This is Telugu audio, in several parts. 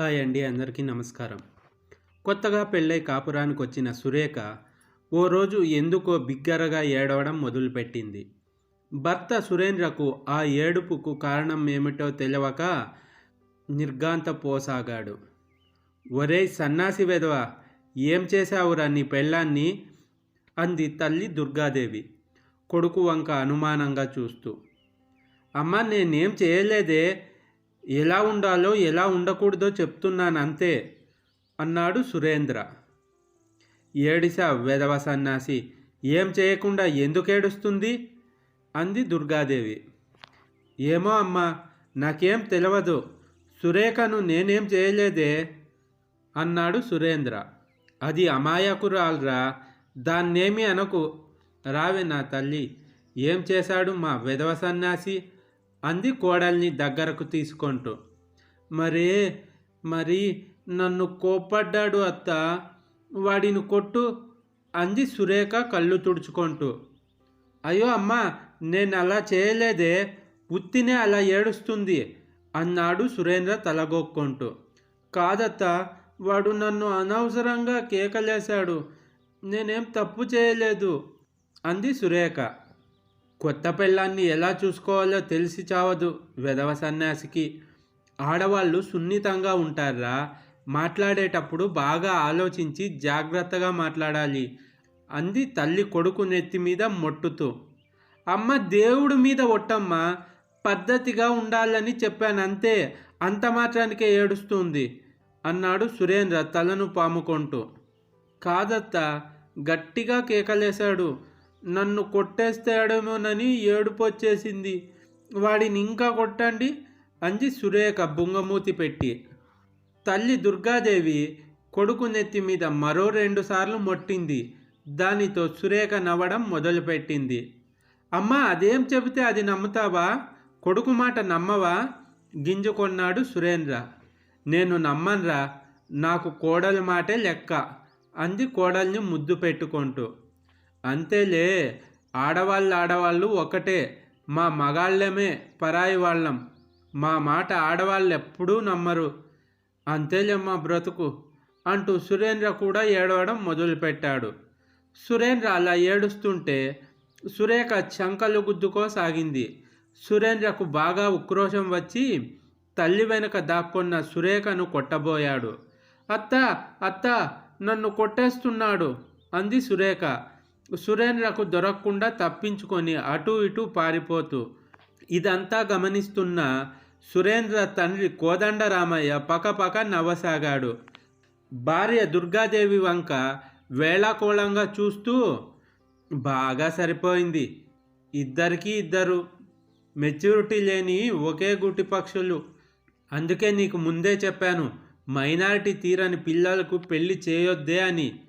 హాయ్ అండి అందరికీ నమస్కారం. కొత్తగా పెళ్ళై కాపురానికి వచ్చిన సురేఖ ఓ రోజు ఎందుకో బిగ్గరగా ఏడవడం మొదలుపెట్టింది. భర్త సురేంద్రకు ఆ ఏడుపుకు కారణం ఏమిటో తెలియక నిర్గాంతపోసాగాడు ఒరేయ్ సన్నాసి వెధవ ఏం చేశావురా నీ పెళ్ళాన్ని? అంది తల్లి దుర్గాదేవి కొడుకు వంక అనుమానంగా చూస్తూ. అమ్మ నేనేం చేయలేదే? ఎలా ఉండాలో ఎలా ఉండకూడదో చెప్తున్నాను అంతే అన్నాడు సురేంద్ర. ఏడిసా వెధవ సన్నాసి ఏం చేయకుండా ఎందుకు ఏడుస్తుంది? అంది దుర్గాదేవి. ఏమో అమ్మా నాకేం తెలియదు సురేఖను నేనేం చేయలేదే? అన్నాడు సురేంద్ర. అది అమాయకురాలరా దాన్నేమి అనకు. రావే నా తల్లి ఏం చేశాడు మా విధవ సన్యాసి అంది కోడల్ని దగ్గరకు తీసుకుంటూ. మరే మరి నన్ను కోప్పడ్డాడు అత్త వాడిని కొట్టు అంది సురేఖ కళ్ళు తుడుచుకుంటూ. అయ్యో అమ్మా నేను అలా చేయలేదే ఉత్తినే అలా ఏడుస్తుంది అన్నాడు సురేంద్ర తలగొక్కుంటూ. కాదత్త వాడు నన్ను అనవసరంగా కేకలేశాడు నేనేం తప్పు చేయలేదు అంది సురేఖ. కొత్త పెళ్ళాన్ని ఎలా చూసుకోవాలో తెలిసి చావదు వెధవ సన్యాసికి. ఆడవాళ్ళు సున్నితంగా ఉంటారా? మాట్లాడేటప్పుడు బాగా ఆలోచించి జాగ్రత్తగా మాట్లాడాలి అంది తల్లి కొడుకు నెత్తి మీద మొట్టుతూ. అమ్మ దేవుడి మీద ఒట్టమ్మ పద్ధతిగా ఉండాలని చెప్పానంతే అంత మాత్రానికే ఏడుస్తుంది అన్నాడు సురేంద్ర తలను పాముకొంటూ. కాదత్త గట్టిగా కేకలేశాడు. నన్ను కొట్టేస్తాడేమోనని ఏడుపొచ్చేసింది. వాడిని ఇంకా కొట్టండి అంది సురేఖ బుంగమూతి పెట్టి. తల్లి దుర్గాదేవి కొడుకు నెత్తి మీద మరో రెండుసార్లు మొట్టింది. దానితో సురేఖ నవ్వడం మొదలుపెట్టింది. అమ్మ అదేం చెబితే అది నమ్ముతావా? కొడుకు మాట నమ్మవా? గింజుకొన్నాడు సురేంద్ర. నేను నమ్మన్రా నాకు కోడలి మాటే లెక్క అంది కోడల్ని ముద్దు పెట్టుకుంటూ. అంతేలే ఆడవాళ్ళు ఆడవాళ్ళు ఒకటే. మా మగాళ్ళమే పరాయి వాళ్ళం. మా మాట ఆడవాళ్ళు ఎప్పుడూ నమ్మరు. అంతేలే మా బ్రతుకు అంటూ సురేంద్ర కూడా ఏడవడం మొదలుపెట్టాడు. సురేంద్ర అలా ఏడుస్తుంటే సురేఖ చంకలు గుద్దుకోసాగింది. సురేంద్రకు బాగా ఉక్రోషం వచ్చి తల్లి వెనుక దాక్కున్న సురేఖను కొట్టబోయాడు. అత్త అత్త నన్ను కొట్టేస్తున్నాడు అంది సురేఖ. సురేంద్రకు దొరకకుండా తప్పించుకొని అటు ఇటు పారిపోతూ ఇదంతా గమనిస్తున్న సురేంద్ర తండ్రి కోదండరామయ్య పకపక నవ్వసాగాడు. భార్య దుర్గాదేవి వంక వేళాకోళంగా చూస్తూ బాగా సరిపోయింది. ఇద్దరికీ ఇద్దరు. మెచ్యూరిటీ లేని ఒకే గుట్టి పక్షులు. అందుకే నీకు ముందే చెప్పాను మైనారిటీ తీరని పిల్లలకు పెళ్ళి చేయొద్దే అని.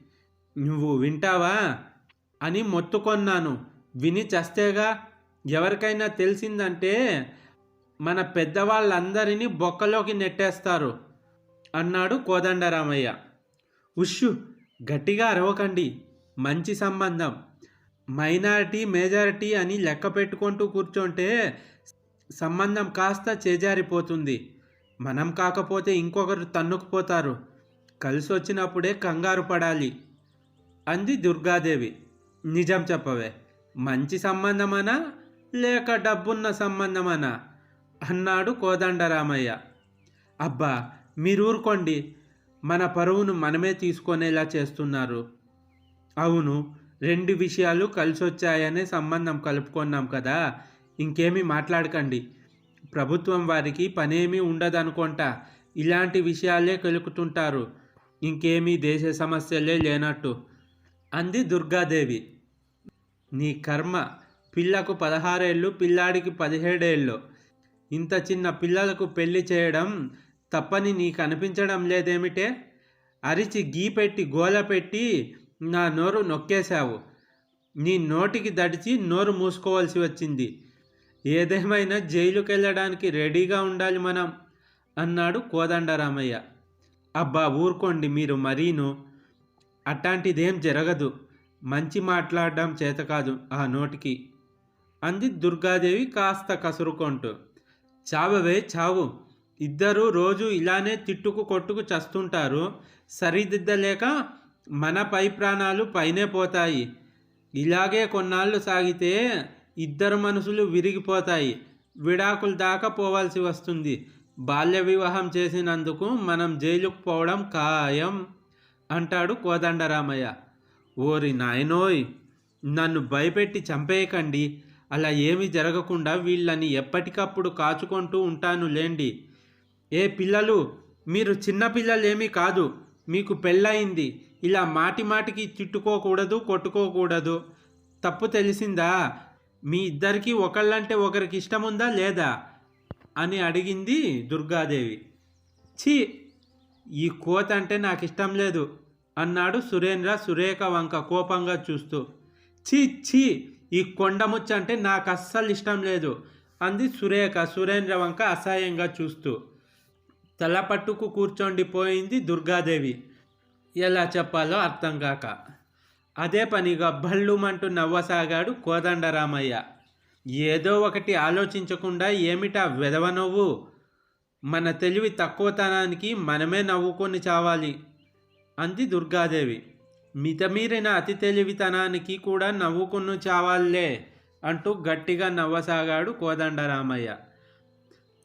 నువ్వు వింటావా? అని మొత్తుకొన్నాను. విని చస్తేగా ఎవరికైనా తెలిసిందంటే మన పెద్దవాళ్ళందరినీ బొక్కలోకి నెట్టేస్తారు అన్నాడు కోదండరామయ్య. ఉషు గట్టిగా అరవకండి. మంచి సంబంధం. మైనారిటీ మెజారిటీ అని లెక్క పెట్టుకుంటూ కూర్చుంటే సంబంధం కాస్త చేజారిపోతుంది. మనం కాకపోతే ఇంకొకరు తన్నుకుపోతారు. కలిసి వచ్చినప్పుడే కంగారు పడాలి. అంది దుర్గాదేవి. నిజం చెప్పవే. మంచి సంబంధమనా? లేక డబ్బున్న సంబంధమనా? అన్నాడు కోదండరామయ్య. అబ్బా మీరు ఊరుకోండి మన పరువును మనమే తీసుకునేలా చేస్తున్నారు. అవును రెండు విషయాలు కలిసి వచ్చాయనే సంబంధం కలుపుకున్నాం కదా. ఇంకేమీ మాట్లాడకండి. ప్రభుత్వం వారికి పనేమీ ఉండదనుకుంటా ఇలాంటి విషయాలే కలుపుతుంటారు ఇంకేమీ దేశ సమస్యలే లేనట్టు. అంది దుర్గాదేవి. నీ కర్మ పిల్లకు పదహారేళ్ళు పిల్లాడికి పదిహేడేళ్ళు. ఇంత చిన్న పిల్లలకు పెళ్ళి చేయడం తప్పని నీకు అనిపించడం లేదేమిటే? అరిచి గీ పెట్టి గోల పెట్టి నా నోరు నొక్కేశావు. నీ నోటికి దడిచి నోరు మూసుకోవాల్సి వచ్చింది. ఏదేమైనా జైలుకి వెళ్ళడానికి రెడీగా ఉండాలి మనం అన్నాడు కోదండరామయ్య. అబ్బా ఊరుకోండి మీరు మరీను. అట్లాంటిదేం జరగదు. మంచి మాట్లాడడం చేత కాదు ఆ నోటికి. అంది దుర్గాదేవి కాస్త కసురుకుంటూ. చావవే చావు. ఇద్దరు రోజు ఇలానే తిట్టుకు కొట్టుకు చస్తుంటారు. సరిదిద్దలేక మన పై ప్రాణాలు పైనే పోతాయి. ఇలాగే కొన్నాళ్ళు సాగితే ఇద్దరు మనసులు విరిగిపోతాయి. విడాకులు దాకా పోవాల్సి వస్తుంది. బాల్య వివాహం చేసినందుకు మనం జైలుకు పోవడం ఖాయం. అంటాడు కోదండరామయ్య. ఓరి నాయనోయ్ నన్ను భయపెట్టి చంపేయకండి. అలా ఏమీ జరగకుండా వీళ్ళని ఎప్పటికప్పుడు కాచుకుంటూ ఉంటాను లేండి. ఏ పిల్లలు మీరు చిన్నపిల్లలేమీ కాదు మీకు పెళ్ళయింది. ఇలా మాటి మాటికి తిట్టుకోకూడదు కొట్టుకోకూడదు. తప్పు తెలిసిందా? మీ ఇద్దరికి ఒకళ్ళంటే ఒకరికి ఇష్టం ఉందా లేదా? అని అడిగింది దుర్గాదేవి. ఛీ! ఈ కోత అంటే నాకు ఇష్టం లేదు. అన్నాడు సురేంద్ర సురేఖ వంక కోపంగా చూస్తూ. ఛీ ఛీ ఈ కొండముచ్చ అంటే నాకు అస్సలు ఇష్టం లేదు అంది సురేఖ సురేంద్ర వంక అసహ్యంగా చూస్తూ. తల పట్టుకు కూర్చోండి పోయింది దుర్గాదేవి. ఎలా చెప్పాలో అర్థం కాక. అదే పనిగా భళ్ళుమంటూ నవ్వసాగాడు కోదండరామయ్య. ఏదో ఒకటి ఆలోచించకుండా ఏమిటా వెదవ నవ్వు? మన తెలివి తక్కువతనానికి మనమే నవ్వుకొని చావాలి. అంది దుర్గాదేవి. మితమీరిన అతి తెలివితనానికి కూడా నవ్వుకున్ను చావాలే అంటూ గట్టిగా నవ్వసాగాడు కోదండరామయ్య.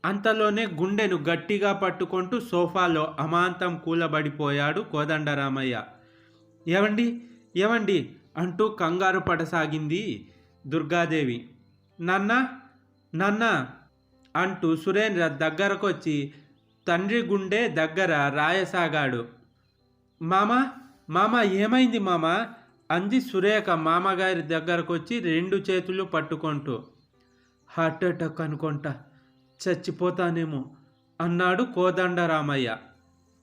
అంతలోనే గుండెను గట్టిగా పట్టుకుంటూ సోఫాలో అమాంతం కూలబడిపోయాడు కోదండరామయ్య. ఏవండి? ఏవండి అంటూ కంగారు పడసాగింది దుర్గాదేవి. నాన్న? నాన్న అంటూ సురేంద్ర దగ్గరకొచ్చి తండ్రి గుండె దగ్గర రాయసాగాడు. మామ మామ ఏమైంది మామ? అంది సురేఖ మామగారి దగ్గరకొచ్చి రెండు చేతులు పట్టుకుంటూ. హార్ట్ అటాక్ అనుకుంటా చచ్చిపోతానేమో అన్నాడు కోదండరామయ్య.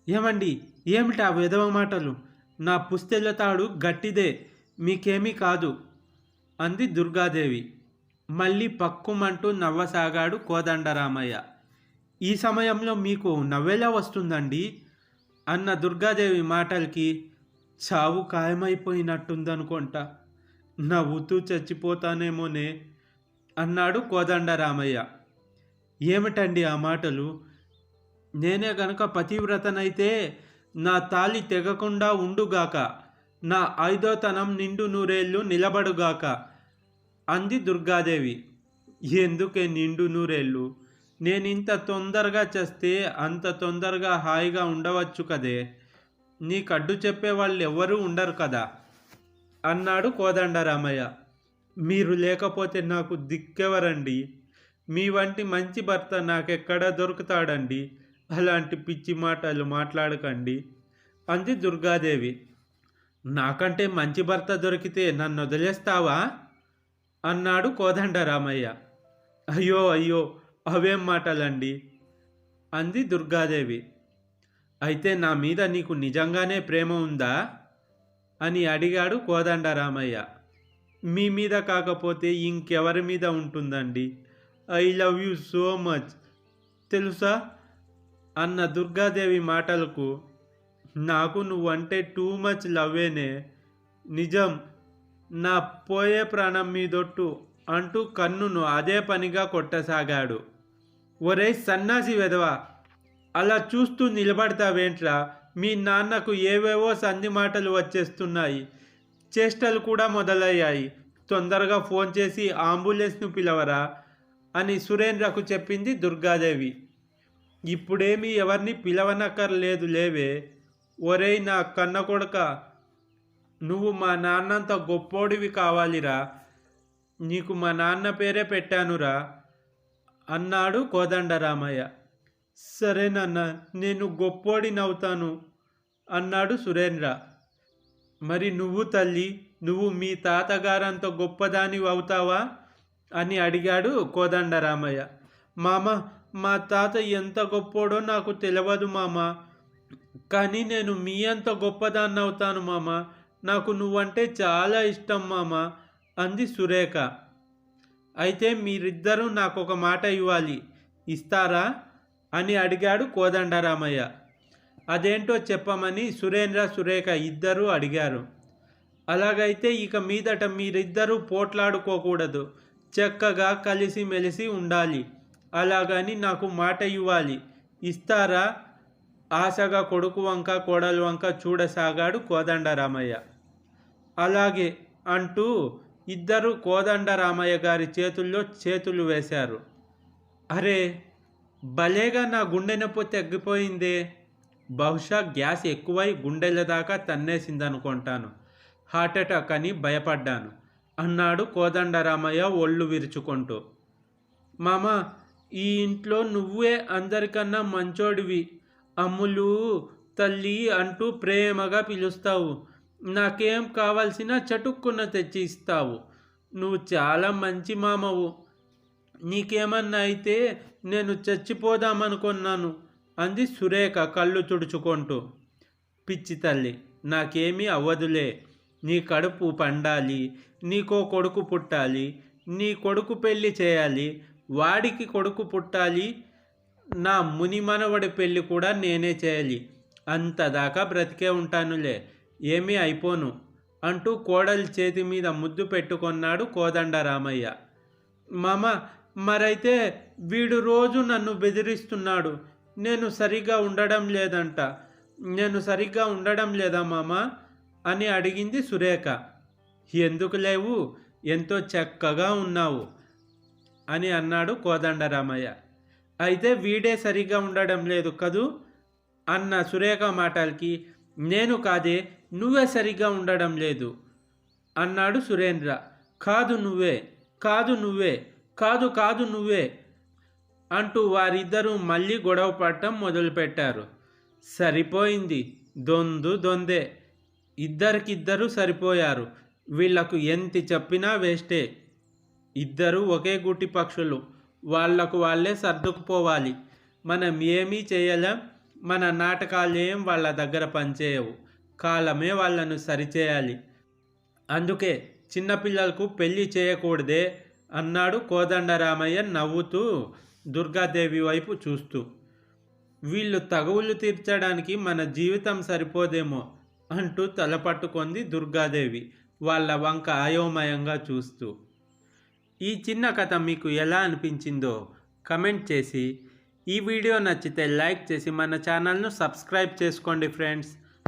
ఏమండి ఏమిటా విధవ మాటలు? నా పుస్తెల తాడు గట్టిదే మీకేమీ కాదు అంది దుర్గాదేవి. మళ్ళీ పక్కుమంటూ నవ్వసాగాడు కోదండరామయ్య. ఈ సమయంలో మీకు నవ్వెలా వస్తుందండి? అన్న దుర్గాదేవి మాటలకి చావు ఖాయమైపోయినట్టుందనుకుంటా. నవ్వుతూ చచ్చిపోతానేమోనే అన్నాడు కోదండరామయ్య. ఏమిటండి ఆ మాటలు? నేనే గనక పతివ్రతనైతే నా తాలి తెగకుండా ఉండుగాక నా ఐదోతనం నిండు నూరేళ్ళు నిలబడుగాక అంది దుర్గాదేవి. ఎందుకే నిండు నూరేళ్ళు? నేను ఇంత తొందరగా చేస్తే అంత తొందరగా హాయిగా ఉండవచ్చు కదే. నీకు అడ్డు చెప్పే వాళ్ళు ఎవ్వరూ ఉండరు కదా? అన్నాడు కోదండరామయ్య మీరు లేకపోతే నాకు దిక్కెవరండి? మీ వంటి మంచి భర్త నాకెక్కడ దొరుకుతాడండి? అలాంటి పిచ్చి మాటలు మాట్లాడకండి అంది దుర్గాదేవి. నాకంటే మంచి భర్త దొరికితే నన్ను వదిలేస్తావా అన్నాడు కోదండరామయ్య అయ్యో అయ్యో అవేం మాటలండి? అంది దుర్గాదేవి. అయితే నా మీద నీకు నిజంగానే ప్రేమ ఉందా? అని అడిగాడు కోదండరామయ్య. మీ మీద కాకపోతే ఇంకెవరి మీద ఉంటుందండి? I love you so much. తెలుసా? అన్న దుర్గాదేవి మాటలకు నాకు నువ్వంటే టూ మచ్ లవ్వేనే. నిజం నా పోయే ప్రాణం మీదొట్టు. అంటూ కన్నును అదే పనిగా కొట్టసాగాడు. ఒరే సన్నాసి వెధవా అలా చూస్తూ నిలబడతావేంట్రా? మీ నాన్నకు ఏవేవో సంధి మాటలు వచ్చేస్తున్నాయి. చేష్టలు కూడా మొదలయ్యాయి. తొందరగా ఫోన్ చేసి అంబులెన్స్ను పిలవరా? అని సురేంద్రకు చెప్పింది దుర్గాదేవి. ఇప్పుడేమీ ఎవరిని పిలవనక్కర్లేదు లేవే. ఒరేయ్ నా కన్న కొడక నువ్వు మా నాన్నంత గొప్పోడివి కావాలిరా. నీకు మా నాన్న పేరే పెట్టానురా అన్నాడు కోదండరామయ్య. సరేనన్న నేను గొప్పోడినవుతాను అన్నాడు సురేంద్ర. మరి నువ్వు తల్లి నువ్వు మీ తాతగారంత గొప్పదాని అవుతావా అని అడిగాడు కోదండరామయ్య. మామ మా తాత ఎంత గొప్పోడో నాకు తెలియదు మామ. కానీ నేను మీ అంత గొప్పదాన్ని అవుతాను మామ. నాకు నువ్వంటే చాలా ఇష్టం మామ. అంది సురేఖ. అయితే మీరిద్దరూ నాకు ఒక మాట ఇవ్వాలి. ఇస్తారా? అని అడిగాడు కోదండరామయ్య. అదేంటో చెప్పమని సురేంద్ర సురేఖ ఇద్దరూ అడిగారు. అలాగైతే ఇక మీదట మీరిద్దరూ పోట్లాడుకోకూడదు. చక్కగా కలిసిమెలిసి ఉండాలి. అలాగని నాకు మాట ఇవ్వాలి. ఇస్తారా? ఆశగా కొడుకు వంక కోడలు వంక చూడసాగాడు కోదండరామయ్య. అలాగే అంటూ ఇద్దరు కోదండరామయ్య గారి చేతుల్లో చేతులు వేశారు. అరే భలేగా నా గుండె నొప్పి తగ్గిపోయిందే. బహుశా గ్యాస్ ఎక్కువై గుండెల దాకా తన్నేసిందనుకుంటాను. హార్ట్ అటాక్ అని భయపడ్డాను. అన్నాడు కోదండరామయ్య ఒళ్ళు విరుచుకుంటూ. మామ ఈ ఇంట్లో నువ్వే అందరికన్నా మంచోడివి. అమ్ములు తల్లి అంటూ ప్రేమగా పిలుస్తావు. నాకేం కావాల్సిన చటుక్కున తెచ్చి ఇస్తావు నువ్వు చాలా మంచి మామవు. నీకేమన్నా అయితే నేను చచ్చిపోదామనుకున్నాను అంది సురేఖ కళ్ళు తుడుచుకుంటూ. పిచ్చి తల్లి నాకేమీ అవ్వదులే. నీ కడుపు పండాలి నీకో కొడుకు పుట్టాలి నీ కొడుకు పెళ్ళి చేయాలి వాడికి కొడుకు పుట్టాలి నా ముని మనవడి కూడా నేనే చేయాలి. అంతదాకా బ్రతికే ఉంటానులే. ఏమీ అయిపోను అంటూ కోడలి చేతి మీద ముద్దు పెట్టుకున్నాడు కోదండరామయ్య. మామ మరైతే వీడు రోజు నన్ను బెదిరిస్తున్నాడు. నేను సరిగ్గా ఉండడం లేదంట. నేను సరిగ్గా ఉండడం లేదా మామ? అని అడిగింది సురేఖ. ఎందుకు లేవు? ఎంతో చక్కగా ఉన్నావు అని అన్నాడు కోదండరామయ్య. అయితే వీడే సరిగ్గా ఉండడం లేదు కదూ? అన్న సురేఖ మాటలకి నేను కాదే నువ్వే సరిగ్గా ఉండడం లేదు. అన్నాడు సురేంద్ర. కాదు నువ్వే కాదు నువ్వే కాదు కాదు నువ్వే అంటూ వారిద్దరూ మళ్ళీ గొడవ పడటం మొదలుపెట్టారు. సరిపోయింది. దొందు దొందే. ఇద్దరికిద్దరు సరిపోయారు. వీళ్ళకు ఎంత చెప్పినా వేస్టే. ఇద్దరు ఒకే గుటి పక్షులు. వాళ్ళకు వాళ్ళే సర్దుకుపోవాలి. మనం ఏమీ చేయలేం. మన నాటకాలు ఏం వాళ్ళ దగ్గర పనిచేయవు. కాలమే వాళ్ళను సరిచేయాలి. అందుకే చిన్నపిల్లలకు పెళ్ళి చేయకూడదే అన్నాడు కోదండరామయ్య నవ్వుతూ దుర్గాదేవి వైపు చూస్తూ. వీళ్ళు తగువులు తీర్చడానికి మన జీవితం సరిపోదేమో అంటూ తలపట్టుకుంది దుర్గాదేవి వాళ్ళ వంక అయోమయంగా చూస్తూ. ఈ చిన్న కథ మీకు ఎలా అనిపించిందో కమెంట్ చేసి ఈ వీడియో నచ్చితే లైక్ చేసి మన ఛానల్ను సబ్స్క్రైబ్ చేసుకోండి friends.